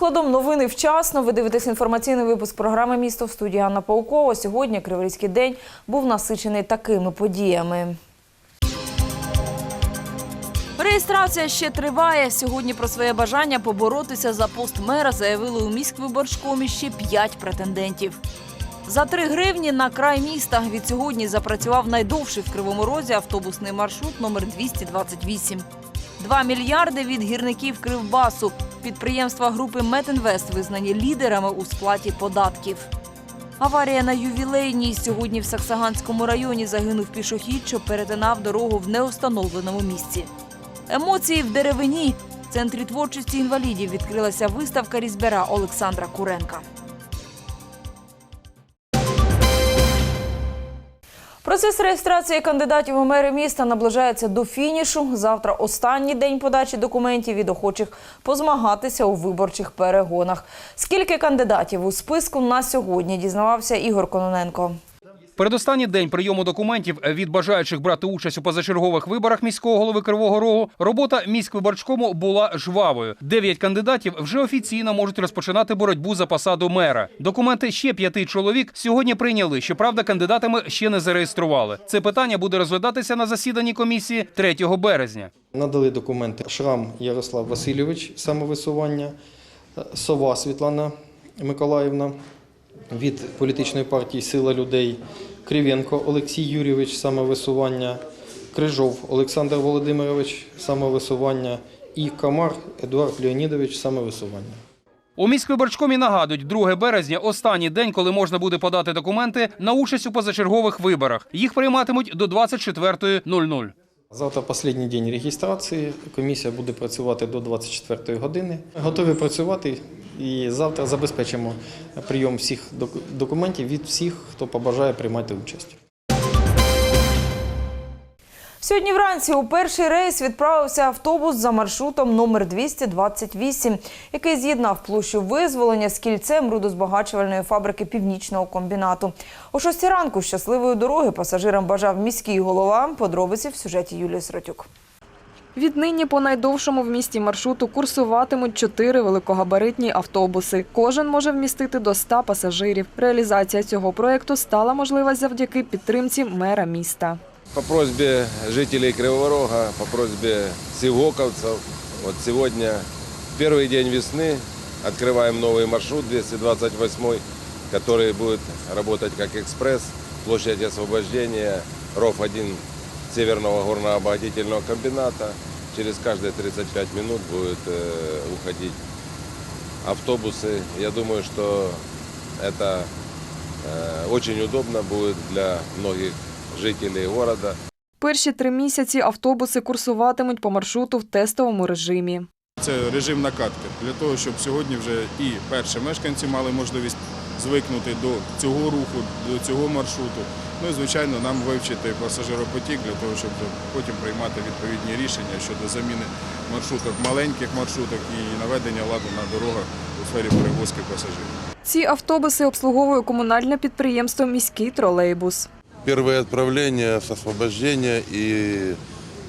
Розкладом, новини вчасно. Ви дивитесь інформаційний випуск програми Місто в студії Анна Паукова. Сьогодні Криворізький день був насичений такими подіями. Реєстрація ще триває. Сьогодні про своє бажання поборотися за пост мера заявили у міськвиборчкомі ще п'ять претендентів. За три гривні на край міста від сьогодні запрацював найдовший в Кривому Розі автобусний маршрут номер 228. Два мільярди від гірників Кривбасу. Підприємства групи Метінвест визнані лідерами у сплаті податків. Аварія на ювілейній сьогодні в Саксаганському районі загинув пішохід, що перетинав дорогу в неустановленому місці. Емоції в деревині. В центрі творчості інвалідів відкрилася виставка різьбяра Олександра Куренка. Процес реєстрації кандидатів у мери міста наближається до фінішу. Завтра останній день подачі документів від охочих позмагатися у виборчих перегонах. Скільки кандидатів у списку на сьогодні дізнавався Ігор Кононенко. Передостанній день прийому документів від бажаючих брати участь у позачергових виборах міського голови Кривого Рогу робота міськвиборчкому була жвавою. Дев'ять кандидатів вже офіційно можуть розпочинати боротьбу за посаду мера. Документи ще п'яти чоловік сьогодні прийняли. Щоправда, кандидатами ще не зареєстрували. Це питання буде розглядатися на засіданні комісії 3 березня. Надали документи Шрам Ярослав Васильович, самовисування, Сова Світлана Миколаївна від політичної партії Сила людей, Кривенко Олексій Юрійович, самовисування, Крижов Олександр Володимирович, самовисування і Камар Едуард Леонідович, самовисування. У міськвиборчкомі нагадують, 2 березня – останній день, коли можна буде подати документи на участь у позачергових виборах. Їх прийматимуть до 24.00. Завтра останній день реєстрації. Комісія буде працювати до 24 години. Готові працювати і завтра забезпечимо прийом всіх док- документів від всіх, хто побажає приймати участь. Сьогодні вранці у перший рейс відправився автобус за маршрутом номер 228, який з'єднав площу визволення з кільцем рудозбагачувальної фабрики північного комбінату. О 6 ранку щасливої дороги пасажирам бажав міський голова. Подробиці в сюжеті Юлії Сротюк. Віднині по найдовшому в місті маршруту курсуватимуть чотири великогабаритні автобуси. Кожен може вмістити до 100 пасажирів. Реалізація цього проєкту стала можлива завдяки підтримці мера міста. По просьбе жителей Кривого Рога, по просьбе сивоковцев, вот сегодня первый день весны, открываем новый маршрут 228, который будет работать как экспресс, площадь освобождения, РОФ-1 Северного горнообогатительного комбината. Через каждые 35 минут будет э, уходить автобусы. Я думаю, что это э, очень удобно будет для многих жителей города. Перші три місяці автобуси курсуватимуть по маршруту в тестовому режимі. Це режим накатки для того, щоб сьогодні вже і перші мешканці мали можливість звикнути до цього руху, до цього маршруту. Ну і звичайно, нам вивчити пасажиропотік для того, щоб потім приймати відповідні рішення щодо заміни маршруток маленьких маршруток і наведення ладу на дорогах у сфері перевозки пасажирів. Ці автобуси обслуговує комунальне підприємство Міський тролейбус. Первое отправление с освобождения и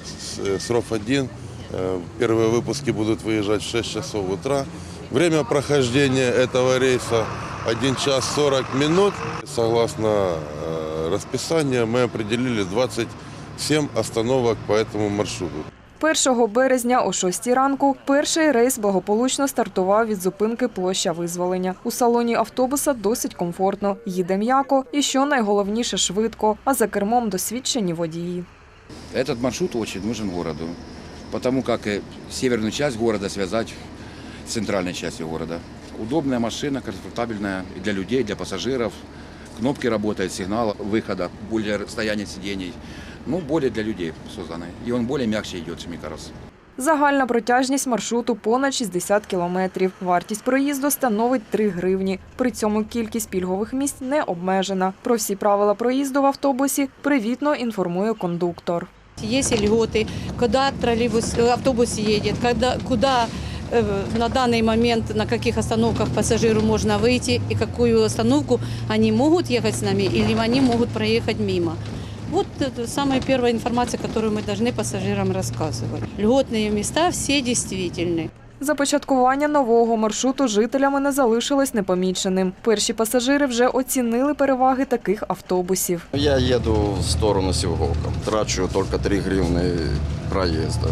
с, с РОФ-1. Э, Первые выпуски будут выезжать в 6 часов утра. Время прохождения этого рейса 1 час 40 минут. Согласно э, расписанию мы определили 27 остановок по этому маршруту. 1 березня о 6 ранку перший рейс благополучно стартував від зупинки площа визволення. У салоні автобуса досить комфортно, їде м'яко і, що найголовніше, швидко, а за кермом досвідчені водії. Этот маршрут очень нужен городу, потому как и северную часть города связать с центральной частью города. Удобная машина, комфортабельная и для людей, и для пассажиров. Кнопки работают, сигнал выхода, более расстояние сидений Ну, более для людей созданы. И он более мягче идет, чем Микарос. Загальна протяжність маршруту понад 60 кілометрів. Вартість проїзду становить 3 гривні. При цьому кількість пільгових місць не обмежена. Про всі правила проїзду в автобусі привітно інформує кондуктор. Есть льготы, когда троллейбус, э, автобус едет, когда, куда э, на данный момент, на каких остановках пассажиру можно выйти и какую остановку они могут ехать с нами или они могут проехать мимо. Вот это самая первая информация, которую мы должны пассажирам рассказывать. Льготные места все действительны. Започаткування нового маршруту жителями не залишилось непоміченим. Перші пасажири вже оцінили переваги таких автобусів. Я еду в сторону Севголка. Трачу только 3 гривны проезда.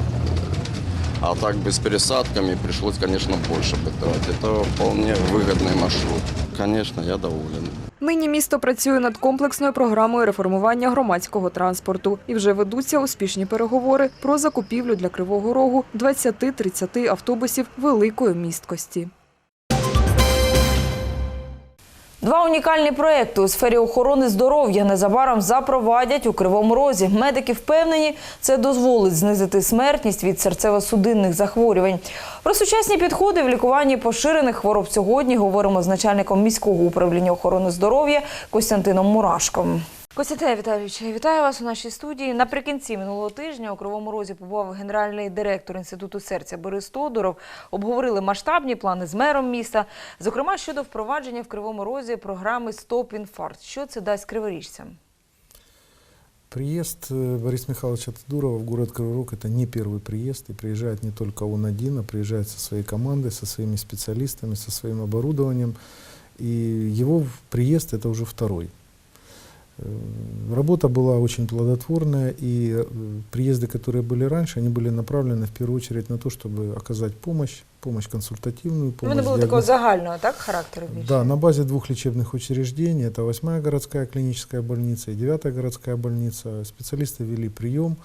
А так без пересадками пришлось, конечно, больше бы тратить. Это вполне выгодный маршрут. Конечно, я доволен. Нині місто працює над комплексною програмою реформування громадського транспорту і вже ведуться успішні переговори про закупівлю для Кривого Рогу 20-30 автобусів великої місткості. Два унікальні проекти у сфері охорони здоров'я незабаром запровадять у Кривому Розі. Медики впевнені, це дозволить знизити смертність від серцево-судинних захворювань. Про сучасні підходи в лікуванні поширених хвороб сьогодні говоримо з начальником міського управління охорони здоров'я Костянтином Мурашком. Костянтин Віталійович, вітаю вас у нашій студії. Наприкінці минулого тижня у Кривому Розі побував генеральний директор інституту серця Борис Тодоров. Обговорили масштабні плани з мером міста, зокрема щодо впровадження в Кривому Розі програми Стоп інфаркт. Що це дасть криворіжцям? Приезд э, Бориса Михайловича Тадурова в город Кривой Рог – это не первый приезд, и приезжает не только он один, а приезжает со своей командой, со своими специалистами, со своим оборудованием. И его приезд – это уже второй. Э, Работа была очень плодотворная, и э, приезды, которые были раньше, они были направлены в первую очередь на то, чтобы оказать помощь, помощь консультативную, помощь Вони були такого диагноз- загального так характеру більше? да, на базе двух лечебных учреждений, это 8 городская клиническая больница и 9 городская больница, специалисты вели прием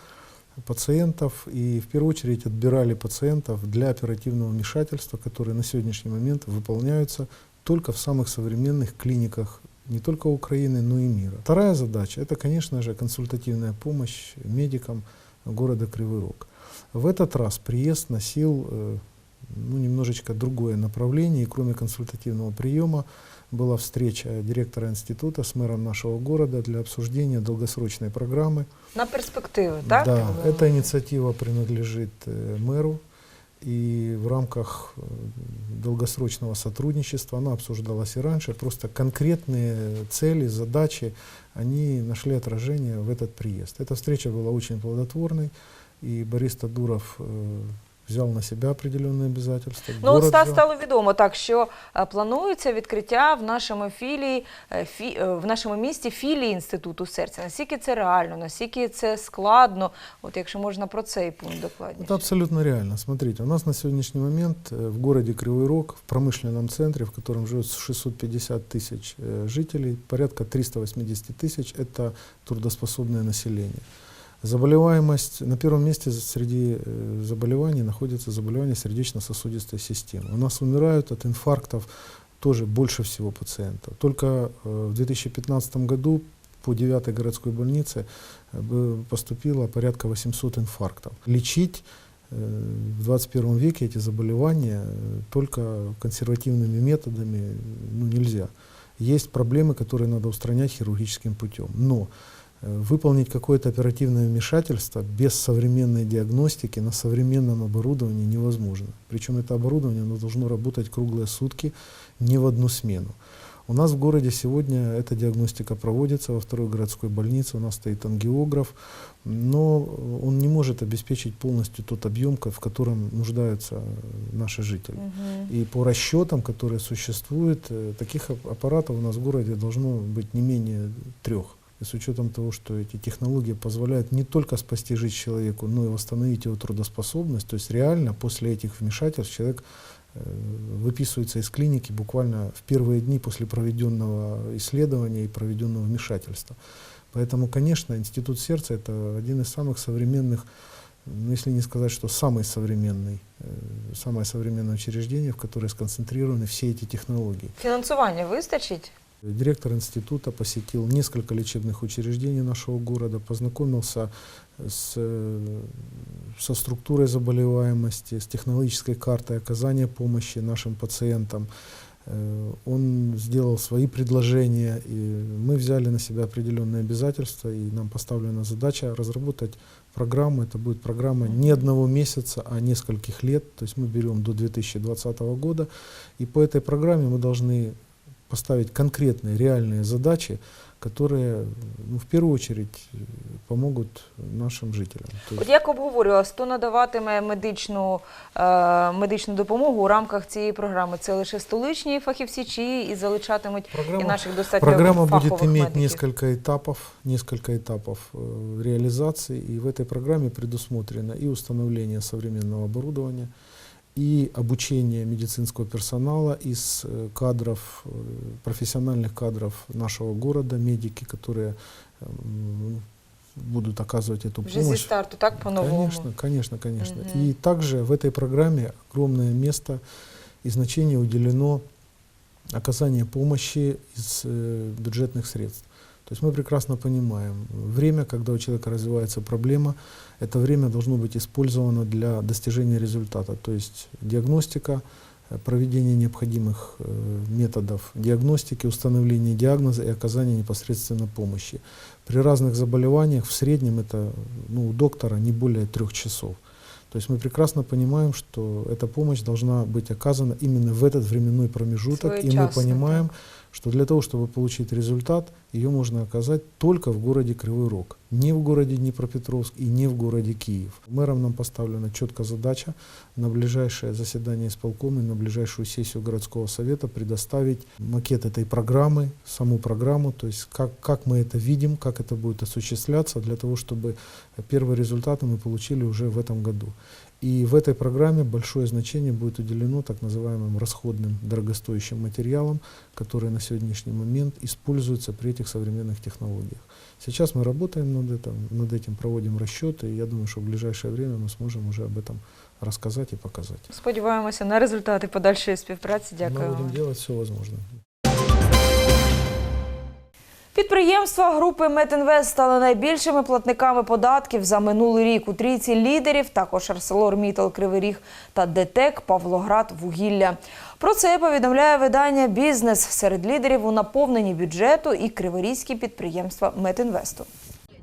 пациентов и в первую очередь отбирали пациентов для оперативного вмешательства, которые на сегодняшний момент выполняются только в самых современных клиниках не только Украины, но и мира. Вторая задача – это, конечно же, консультативная помощь медикам города Кривой Рог. В этот раз приезд носил э, ну, немножечко другое направление, и кроме консультативного приема была встреча директора института с мэром нашего города для обсуждения долгосрочной программы. На перспективи, так? Да, эта инициатива принадлежит э, мэру, и в рамках э, долгосрочного сотрудничества она обсуждалась и раньше, просто конкретные цели, задачи, они нашли отражение в этот приезд. Эта встреча была очень плодотворной, и Борис Тадуров э, взял на себя определенные обязательства. Ну, от город ста- взял. стало відомо так, що е, планується відкриття в нашому філії е, фі, е, в нашому місті філії інституту серця. Наскільки це реально, наскільки це складно? От якщо можна про цей пункт докладніше. Это абсолютно реально. Смотрите, у нас на сегодняшний момент э, в городе Кривой Рог, в промышленном центре, в котором живет 650 тысяч э, жителей, порядка 380 тысяч – это трудоспособное население. Заболеваемость, на первом месте среди э, заболеваний находится заболевание сердечно-сосудистой системы. У нас умирают от инфарктов тоже больше всего пациентов. Только э, в 2015 году по 9 городской больнице э, поступило порядка 800 инфарктов. Лечить в 21 веке эти заболевания только консервативными методами ну, нельзя. Есть проблемы, которые надо устранять хирургическим путем. Но выполнить какое-то оперативное вмешательство без современной диагностики на современном оборудовании невозможно. Причем это оборудование оно должно работать круглые сутки, не в одну смену. У нас в городе сегодня эта диагностика проводится во второй городской больнице, у нас стоит ангиограф, но он не может обеспечить полностью тот объем, в котором нуждаются э, наши жители. И по расчетам, которые существуют, э, таких ап- аппаратов у нас в городе должно быть не менее трех. И с учетом того, что эти технологии позволяют не только спасти жизнь человеку, но и восстановить его трудоспособность, то есть реально после этих вмешательств человек э, выписывается из клиники буквально в первые дни после проведенного исследования и проведенного вмешательства. Поэтому, конечно, Институт сердца – это один из самых современных, ну, если не сказать, что самый современный, э, самое современное учреждение, в которое сконцентрированы все эти технологии. Фінансування вистачить? Директор института посетил несколько лечебных учреждений нашего города, познакомился с, э, со структурой заболеваемости, с технологической картой оказания помощи нашим пациентам. Э, Он сделал свои предложения, и мы взяли на себя определенные обязательства, и нам поставлена задача разработать программу. Это будет программа не одного месяца, а нескольких лет. То есть мы берем до 2020 года, и по этой программе мы должны поставить конкретные, реальные задачи, которые, ну, в первую очередь, э, помогут нашим жителям. То От есть як обговорювалось, хто надаватиме медичну, е, медичну допомогу у рамках цієї програми? Це лише столичні фахівці чи і залучатимуть і Программа, наших достатньо программа фахових будет иметь медиків? несколько этапов, несколько этапов э, реализации, и в этой программе предусмотрено и установление современного оборудования, и обучение медицинского персонала из э, кадров, э, профессиональных кадров нашего города, медики, которые м, будут оказывать эту зі помощь. старту, так, по-новому? Конечно, конечно, конечно. Мгм. И также в этой программе огромное место и значение уделено оказанию помощи из э, бюджетных средств. То есть мы прекрасно понимаем, время, когда у человека развивается проблема, это время должно быть использовано для достижения результата. То есть диагностика, э, проведение необходимых э, методов диагностики, установление диагноза и оказание непосредственно помощи. При разных заболеваниях в среднем это ну, у доктора не более трех часов. То есть мы прекрасно понимаем, что эта помощь должна быть оказана именно в этот временной промежуток, и мы понимаем, что для того, чтобы получить результат, ее можно оказать только в городе Кривой Рог, не в городе Днепропетровск и не в городе Киев. Мэром нам поставлена четкая задача на ближайшее заседание исполкома и на ближайшую сессию городского совета предоставить макет этой программы, саму программу, то есть как, как мы это видим, как это будет осуществляться, для того, чтобы первые результаты мы получили уже в этом году. И в этой программе большое значение будет уделено так называемым расходным дорогостоящим материалам, которые на сегодняшний момент используются при этих современных технологиях. Сейчас мы работаем над этим, над этим проводим расчеты, и я думаю, что в ближайшее время мы сможем уже об этом рассказать и показать. Сподіваємося на результати подальшої співпраці. Дякую. Мы вам. будем делать все возможное. Підприємства групи Метінвест стали найбільшими платниками податків за минулий рік. У трійці лідерів також Арселор Мітал Кривий Ріг та ДТЕК Павлоград Вугілля. Про це повідомляє видання Бізнес серед лідерів у наповненні бюджету і криворізькі підприємства Метінвесту.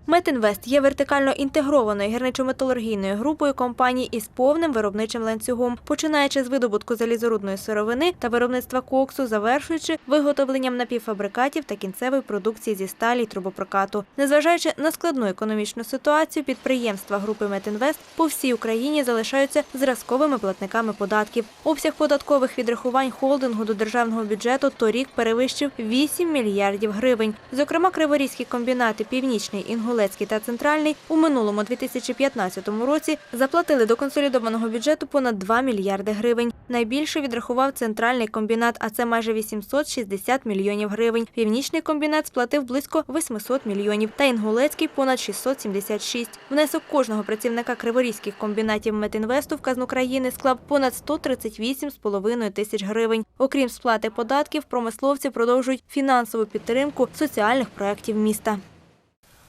Метінвест є вертикально інтегрованою гірничо-металургійною групою компаній із повним виробничим ланцюгом, починаючи з видобутку залізорудної сировини та виробництва коксу, завершуючи виготовленням напівфабрикатів та кінцевої продукції зі сталі й трубопрокату. Незважаючи на складну економічну ситуацію, підприємства групи Метінвест по всій Україні залишаються зразковими платниками податків. Обсяг податкових відрахувань холдингу до державного бюджету торік перевищив 8 мільярдів гривень. Зокрема, криворізькі комбінати Північний, Інгулецький та Центральний у минулому 2015 році заплатили до консолідованого бюджету понад 2 мільярди гривень. Найбільше відрахував центральний комбінат, а це майже 860 мільйонів гривень. Північний комбінат сплатив близько 800 мільйонів, та Інгулецький – понад 676. Внесок кожного працівника криворізьких комбінатів Метінвесту в казну країни склав понад 138,5 тисяч гривень. Окрім сплати податків, промисловці продовжують фінансову підтримку соціальних проєктів міста.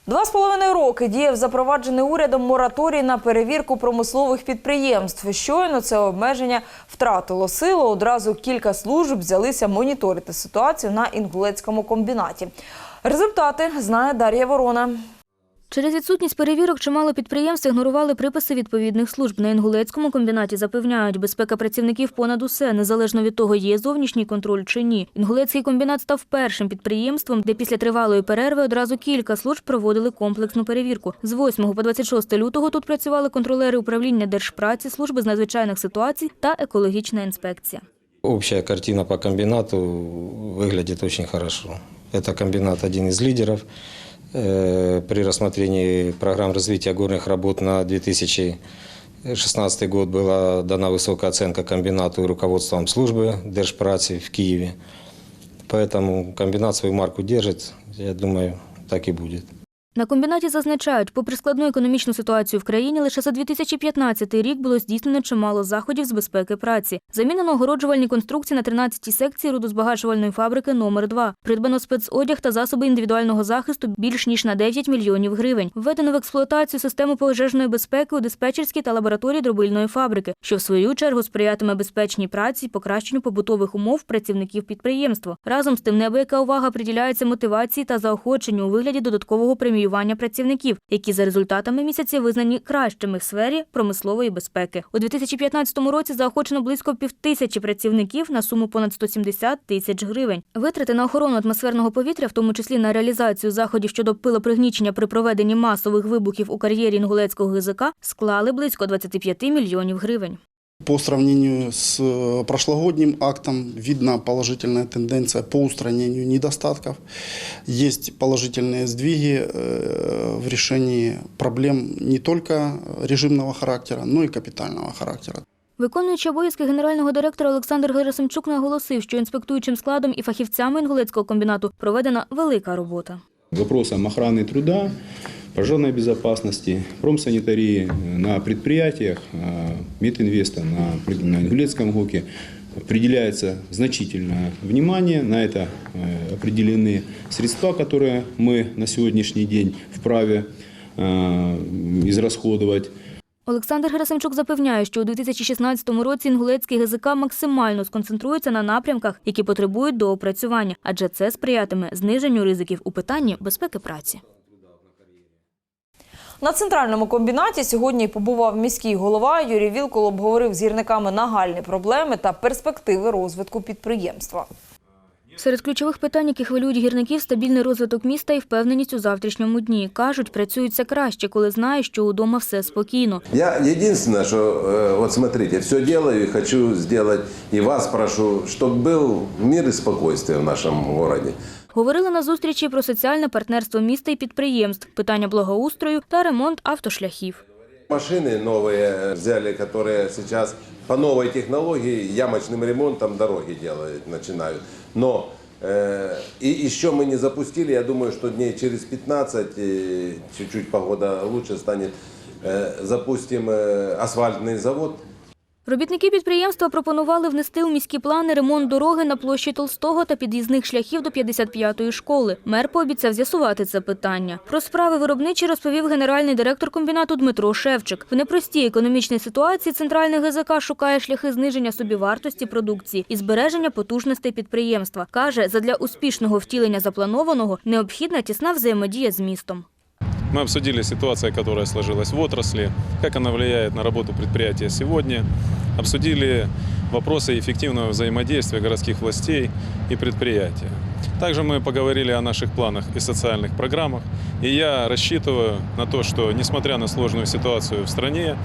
Два з половиною роки діяв запроваджений урядом мораторій на перевірку промислових підприємств. Щойно це обмеження втратило силу. Одразу кілька служб взялися моніторити ситуацію на інгулецькому комбінаті. Результати знає Дар'я Ворона. Через відсутність перевірок чимало підприємств ігнорували приписи відповідних служб. На інгулецькому комбінаті запевняють, безпека працівників понад усе, незалежно від того, є зовнішній контроль чи ні. Інгулецький комбінат став першим підприємством, де після тривалої перерви одразу кілька служб проводили комплексну перевірку. З 8 по 26 лютого тут працювали контролери управління держпраці, служби з надзвичайних ситуацій та екологічна інспекція. Общая картина по комбинату выглядит очень хорошо. Это комбинат один из лидеров. Э, При рассмотрении программ развития горных работ на 2016 год была дана высокая оценка комбинату руководством службы Держпрацы в Киеве. Поэтому комбинат свою марку держит. Я думаю, так и будет. На комбінаті зазначають, попри складну економічну ситуацію в країні, лише за 2015 рік було здійснено чимало заходів з безпеки праці. Замінено огороджувальні конструкції на 13-й секції рудозбагачувальної фабрики номер 2 Придбано спецодяг та засоби індивідуального захисту більш ніж на 9 мільйонів гривень. Введено в експлуатацію систему пожежної безпеки у диспетчерській та лабораторії дробильної фабрики, що в свою чергу сприятиме безпечній праці і покращенню побутових умов працівників підприємства. Разом з тим, неабияка увага приділяється мотивації та заохоченню у вигляді додаткового преміювання преміювання працівників, які за результатами місяці визнані кращими в сфері промислової безпеки. У 2015 році заохочено близько півтисячі працівників на суму понад 170 тисяч гривень. Витрати на охорону атмосферного повітря, в тому числі на реалізацію заходів щодо пилопригнічення при проведенні масових вибухів у кар'єрі інгулецького ГЗК, склали близько 25 мільйонів гривень. По сравнению с э, прошлогодним актом видна положительная тенденция по устранению недостатков. Есть положительные сдвиги э, в решении проблем не только режимного характера, но и капитального характера. Виконуючи обов'язки генерального директора Олександр Герасимчук наголосив, що інспектуючим складом і фахівцями інгулецького комбінату проведена велика робота. Вопросам охраны труда, пожарной безопасности, промсанитарии на предприятиях э, Мединвеста на, пред- на Ингулецком ГОКе определяется значительное внимание. На это э, определены средства, которые мы на сегодняшний день вправе э, израсходовать. Олександр Герасимчук запевняє, що у 2016 році інгулецький ГЗК максимально сконцентрується на напрямках, які потребують доопрацювання, адже це сприятиме зниженню ризиків у питанні безпеки праці. На центральному комбінаті сьогодні побував міський голова Юрій Вілкул обговорив з гірниками нагальні проблеми та перспективи розвитку підприємства. Серед ключових питань, які хвилюють гірників, стабільний розвиток міста і впевненість у завтрашньому дні. Кажуть, працюються краще, коли знають, що удома все спокійно. Я единственное, что э, вот смотрите, все делаю и хочу сделать, и вас прошу, чтобы был мир и спокойствие в нашем городе. Говорили на зустрічі про соціальне партнерство міста і підприємств, питання благоустрою та ремонт автошляхів. Машины новые взяли, которые сейчас по новой технологии ямочным ремонтом дороги делают, начинают. Но э, и еще мы не запустили, я думаю, что дней через 15, э, чуть-чуть погода лучше станет, э, запустим э, асфальтный завод. Робітники підприємства пропонували внести у міські плани ремонт дороги на площі Толстого та під'їзних шляхів до 55-ї школи. Мер пообіцяв з'ясувати це питання. Про справи виробничі розповів генеральний директор комбінату Дмитро Шевчик. В непростій економічній ситуації центральний ГЗК шукає шляхи зниження собівартості продукції і збереження потужностей підприємства. Каже, задля успішного втілення запланованого необхідна тісна взаємодія з містом. Мы обсудили ситуацию, которая сложилась в отрасли, как она влияет на работу предприятия сегодня. Обсудили вопросы эффективного взаимодействия городских властей и предприятия. Также мы поговорили о наших планах и социальных программах. И я рассчитываю на то, что, несмотря на сложную ситуацию в стране,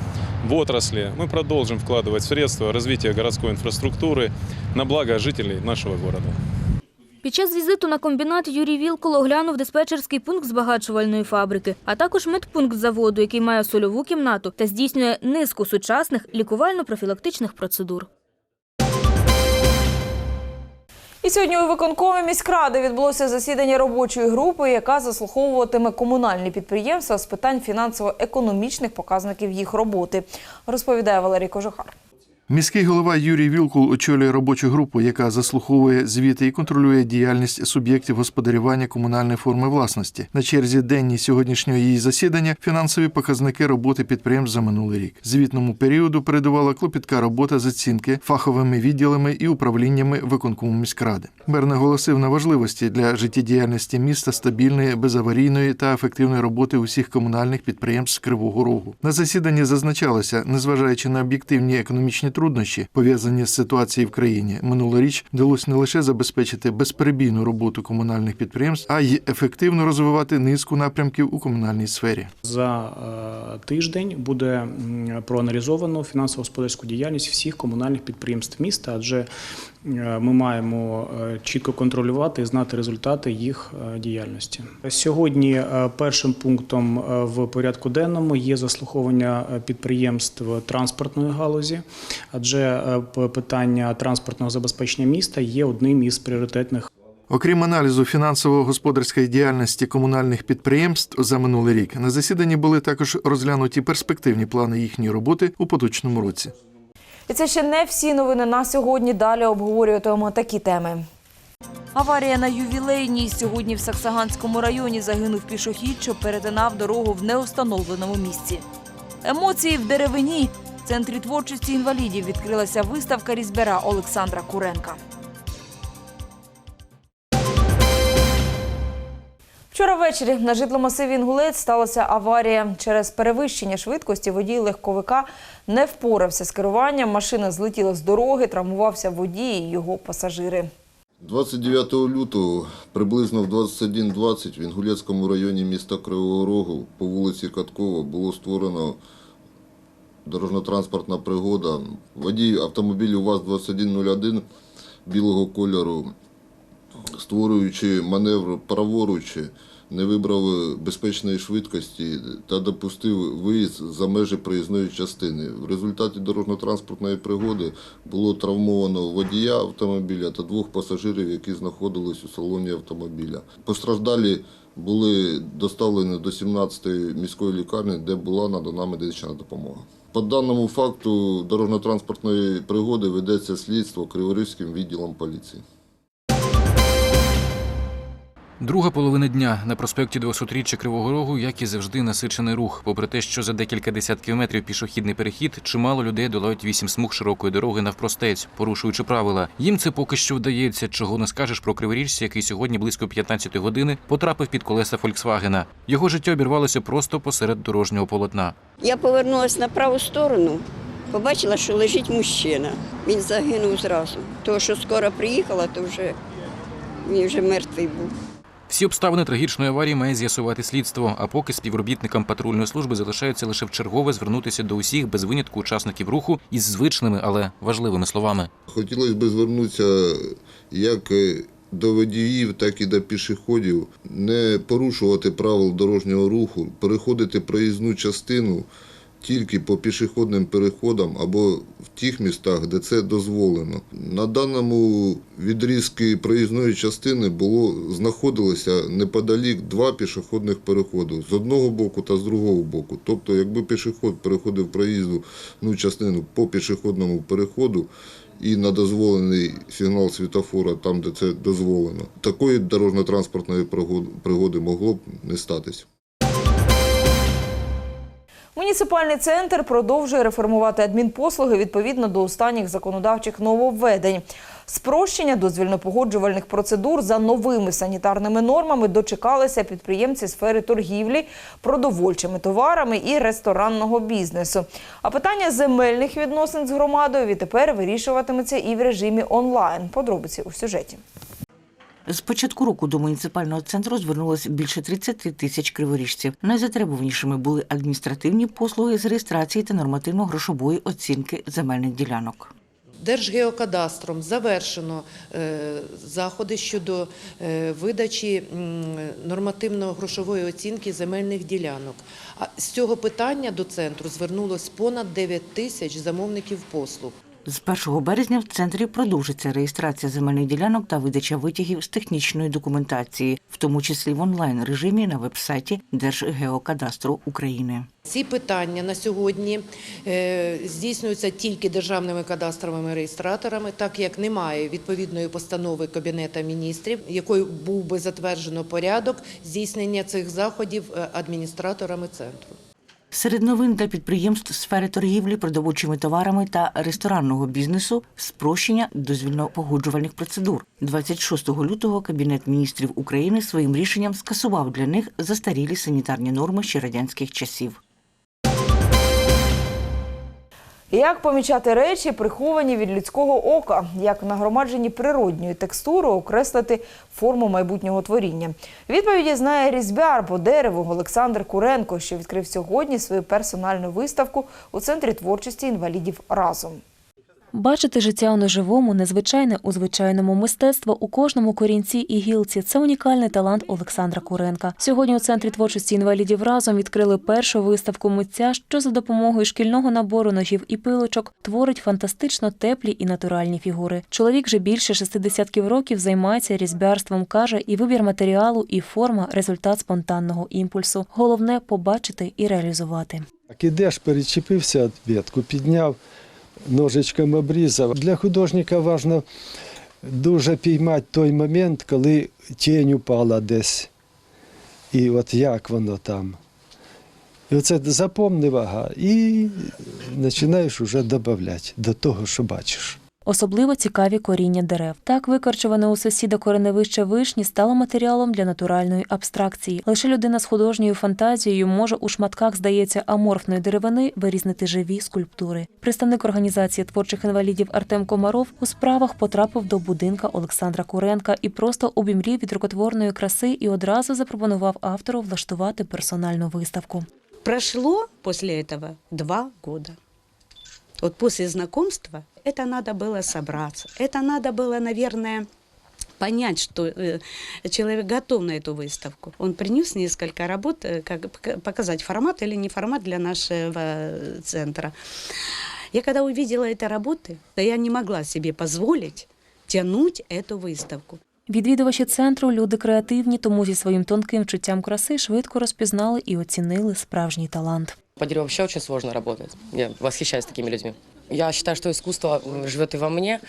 в отрасли, мы продолжим вкладывать средства в развитие городской инфраструктуры на благо жителей нашего города. Під час візиту на комбінат Юрій Вілкол оглянув диспетчерський пункт збагачувальної фабрики, а також медпункт заводу, який має сольову кімнату та здійснює низку сучасних лікувально-профілактичних процедур. І сьогодні у виконкомі міськради відбулося засідання робочої групи, яка заслуховуватиме комунальні підприємства з питань фінансово-економічних показників їх роботи, розповідає Валерій Кожухар. Міський голова Юрій Вілкул очолює робочу групу, яка заслуховує звіти і контролює діяльність суб'єктів господарювання комунальної форми власності. На черзі денні сьогоднішнього її засідання фінансові показники роботи підприємств за минулий рік. Звітному періоду передувала клопітка робота з оцінки фаховими відділами і управліннями виконкому міськради. Мер наголосив на важливості для життєдіяльності міста стабільної, безаварійної та ефективної роботи усіх комунальних підприємств Кривого Рогу. На засіданні зазначалося, незважаючи на об'єктивні економічні труднощі, пов'язані з ситуацією в країні, минулоріч вдалося не лише забезпечити безперебійну роботу комунальних підприємств, а й ефективно розвивати низку напрямків у комунальній сфері. За е, тиждень буде проаналізовано фінансово-господарську діяльність всіх комунальних підприємств міста, адже ми маємо е, чітко контролювати і знати результати їх е, діяльності. Сьогодні е, першим пунктом е, в порядку денному є заслуховування е, підприємств транспортної галузі, адже е, питання транспортного забезпечення міста є одним із пріоритетних Окрім аналізу фінансово-господарської діяльності комунальних підприємств за минулий рік, на засіданні були також розглянуті перспективні плани їхньої роботи у поточному році. І це ще не всі новини на сьогодні. Далі обговорюємо такі теми. Аварія на ювілейній сьогодні в Саксаганському районі загинув пішохід, що перетинав дорогу в неустановленому місці. Емоції в деревині. В центрі творчості інвалідів відкрилася виставка різьбера Олександра Куренка. Вчора ввечері на житломасиві Інгулець сталася аварія. Через перевищення швидкості водій легковика не впорався з керуванням. Машина злетіла з дороги, травмувався водій і його пасажири. 29 лютого приблизно в 21.20 в Інгулецькому районі міста Кривого Рогу по вулиці Каткова було створено дорожньо-транспортна пригода. Водій автомобілю ВАЗ-2101 білого кольору, створюючи маневр праворуч, не вибрав безпечної швидкості та допустив виїзд за межі проїзної частини. В результаті дорожньо-транспортної пригоди було травмовано водія автомобіля та двох пасажирів, які знаходились у салоні автомобіля. Постраждалі були доставлені до 17-ї міської лікарні, де була надана медична допомога. По даному факту дорожньо-транспортної пригоди ведеться слідство Криворізьким відділом поліції. Друга половина дня на проспекті 200-річчя Кривого Рогу, як і завжди, насичений рух. Попри те, що за декілька десятків метрів пішохідний перехід, чимало людей долають вісім смуг широкої дороги навпростець, порушуючи правила. Їм це поки що вдається, чого не скажеш про криворіжця, який сьогодні близько 15-ї години потрапив під колеса Фольксвагена. Його життя обірвалося просто посеред дорожнього полотна. Я повернулася на праву сторону, побачила, що лежить мужчина. Він загинув зразу. Того, що скоро приїхала, то вже він вже мертвий був. Всі обставини трагічної аварії має з'ясувати слідство. А поки співробітникам патрульної служби залишається лише вчергове звернутися до усіх без винятку учасників руху із звичними, але важливими словами. Хотілося б звернутися як до водіїв, так і до пішоходів, не порушувати правил дорожнього руху, переходити проїзну частину тільки по пішохідним переходам або в тих містах, де це дозволено. На даному відрізку проїзної частини було знаходилося неподалік два пішохідних переходи з одного боку та з другого боку. Тобто, якби пішохід переходив проїзну ну, частину по пішохідному переходу, і на дозволений сигнал світофора там, де це дозволено. Такої дорожньо-транспортної пригоди могло б не статись. Муніципальний центр продовжує реформувати адмінпослуги відповідно до останніх законодавчих нововведень. Спрощення дозвільно-погоджувальних процедур за новими санітарними нормами дочекалися підприємці сфери торгівлі, продовольчими товарами і ресторанного бізнесу. А питання земельних відносин з громадою відтепер вирішуватиметься і в режимі онлайн. Подробиці у сюжеті. З початку року до муніципального центру звернулось більше 30 тисяч криворіжців. Найзатребуванішими були адміністративні послуги з реєстрації та нормативно-грошової оцінки земельних ділянок. Держгеокадастром завершено е, заходи щодо е, видачі нормативно-грошової оцінки земельних ділянок. З цього питання до центру звернулось понад 9 тисяч замовників послуг. З 1 березня в центрі продовжиться реєстрація земельних ділянок та видача витягів з технічної документації, в тому числі в онлайн режимі на вебсайті Держгеокадастру України. Ці питання на сьогодні е, здійснюються тільки державними кадастровими реєстраторами, так як немає відповідної постанови Кабінета міністрів, якою був би затверджено порядок здійснення цих заходів е, адміністраторами центру. Серед новин для підприємств сфери торгівлі, продовольчими товарами та ресторанного бізнесу спрощення дозвільно-погоджувальних процедур. 26 лютого Кабінет міністрів України своїм рішенням скасував для них застарілі санітарні норми ще радянських часів. Як помічати речі, приховані від людського ока, як нагромаджені природньою текстурою окреслити форму майбутнього творіння? Відповіді знає різьбяр по дереву Олександр Куренко, що відкрив сьогодні свою персональну виставку у центрі творчості інвалідів разом. Бачити життя у неживому, незвичайне у звичайному мистецтво у кожному корінці і гілці це унікальний талант Олександра Куренка. Сьогодні у центрі творчості інвалідів разом відкрили першу виставку митця, що за допомогою шкільного набору ножів і пилочок творить фантастично теплі і натуральні фігури. Чоловік же більше 60 років займається різьбярством, каже, і вибір матеріалу, і форма результат спонтанного імпульсу. Головне побачити і реалізувати. Так ідеш, перечепився ветку, підняв, ножичком обрізав. Для художника важливо дуже піймати той момент, коли тінь упала десь. І от як воно там. І оце запомни вага, і починаєш вже додати до того, що бачиш. Особливо цікаві коріння дерев. Так, викорчуване у сусіда кореневище вишні стало матеріалом для натуральної абстракції. Лише людина з художньою фантазією може у шматках, здається, аморфної деревини вирізнити живі скульптури. Представник організації творчих інвалідів Артем Комаров у справах потрапив до будинка Олександра Куренка і просто обімрів від рукотворної краси і одразу запропонував автору влаштувати персональну виставку. Прошло после этого два года. Вот после знакомства это надо было собраться. Это надо было, наверное, понять, что э, человек готов на эту выставку. Он принес несколько работ, э, как пока- показать формат или не формат для нашего э, центра. Я когда увидела эти работы, то я не могла себе позволить тянуть эту выставку. Відвідувачі центру люди креативні, тому зі своїм тонким чуттям краси швидко розпізнали і оцінили справжній талант. По дереву вообще очень сложно работать. Я восхищаюсь такими людьми. Я считаю, что искусство м, живет и во мне.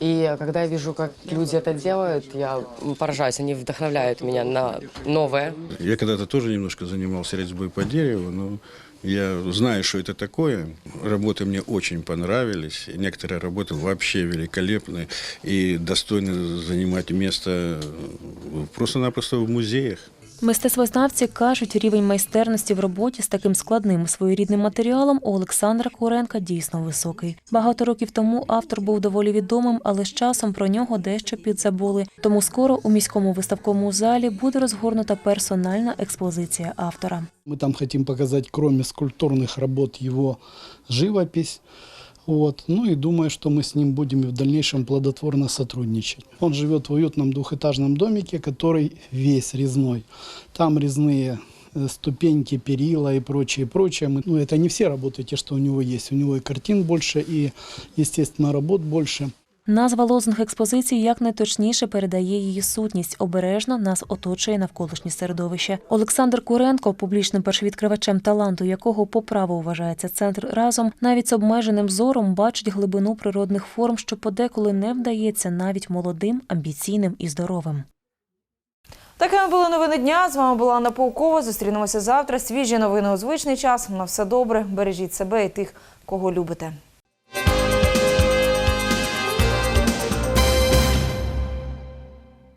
И когда я вижу, как люди это делают, я м, поражаюсь. Они вдохновляют меня на новое. Я когда-то тоже немножко занимался резьбой по дереву, но я знаю, что это такое. Работы мне очень понравились. Некоторые работы вообще великолепны и достойны занимать место э, просто-напросто в музеях. Мистецтвознавці кажуть, рівень майстерності в роботі з таким складним своєрідним матеріалом у Олександра Куренка дійсно високий. Багато років тому автор був доволі відомим, але з часом про нього дещо підзабули. Тому скоро у міському виставковому залі буде розгорнута персональна експозиція автора. Мы там хотим показать, кроме скульптурных работ, его живопись. Вот. Ну и думаю, что мы с ним будем в дальнейшем плодотворно сотрудничать. Он живет в уютном двухэтажном домике, который весь резной. Там резные э, ступеньки, перила и прочее, прочее. Ну, это не все работы, те, что у него есть. У него и картин больше, и, естественно, работ больше. Назва лозунг експозиції якнайточніше передає її сутність. Обережно нас оточує навколишнє середовище. Олександр Куренко, публічним першовідкривачем таланту, якого по праву вважається центр разом, навіть з обмеженим зором бачить глибину природних форм, що подеколи не вдається навіть молодим, амбіційним і здоровим. Такими були новини дня. З вами була Анна Паукова. Зустрінемося завтра. Свіжі новини у звичний час. На все добре. Бережіть себе і тих, кого любите.